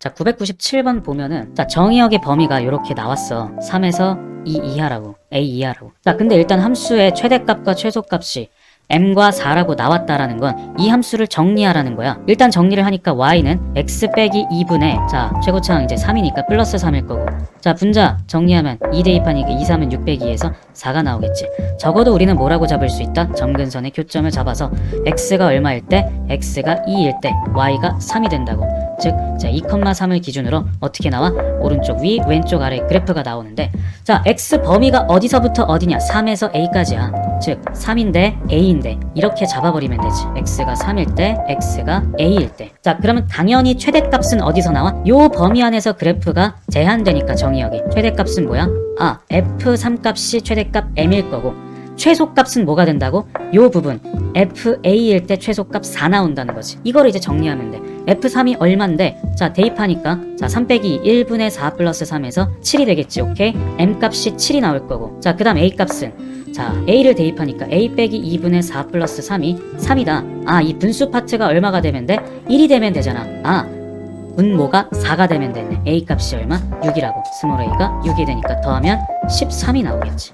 자, 997번 보면은, 자, 정의역의 범위가 이렇게 나왔어. 3에서 2 이하라고. A 이하라고. 자, 근데 일단 함수의 최대값과 최소값이 m과 4라고 나왔다라는 건 이 함수를 정리하라는 거야. 일단 정리를 하니까 y는 x 빼기 2분의 자 최고차항 이제 3이니까 플러스 3일 거고 자 분자 정리하면 2 대입하니까 2, 3은 6 빼기 2에서 4가 나오겠지. 적어도 우리는 뭐라고 잡을 수 있다? 점근선의 교점을 잡아서 x가 얼마일 때 x가 2일 때 y가 3이 된다고. 즉, 자, 2,3을 기준으로 어떻게 나와? 오른쪽 위, 왼쪽 아래 그래프가 나오는데, 자, x 범위가 어디서부터 어디냐? 3에서 a까지야. 즉, 3인데 a인데 이렇게 잡아버리면 되지. x가 3일 때, x가 a일 때. 자, 그러면 당연히 최대값은 어디서 나와? 요 범위 안에서 그래프가 제한되니까 정의역이. 최대값은 뭐야? 아, f3 값이 최대값 m일 거고, 최소값은 뭐가 된다고? 요 부분 FA일 때 최소값 4 나온다는 거지. 이거를 이제 정리하면 돼. F3이 얼만데? 자, 대입하니까 자, 3 빼기 1분의 4 플러스 3에서 7이 되겠지. 오케이? M 값이 7이 나올 거고. 자, 그다음 A 값은 자, A를 대입하니까 A 빼기 2분의 4 플러스 3이 3이다. 아, 이 분수 파트가 얼마가 되면 돼? 1이 되면 되잖아. 아, 분모가 4가 되면 되네. A 값이 얼마? 6이라고. 스몰 a가 6이 되니까 더하면 13이 나오겠지.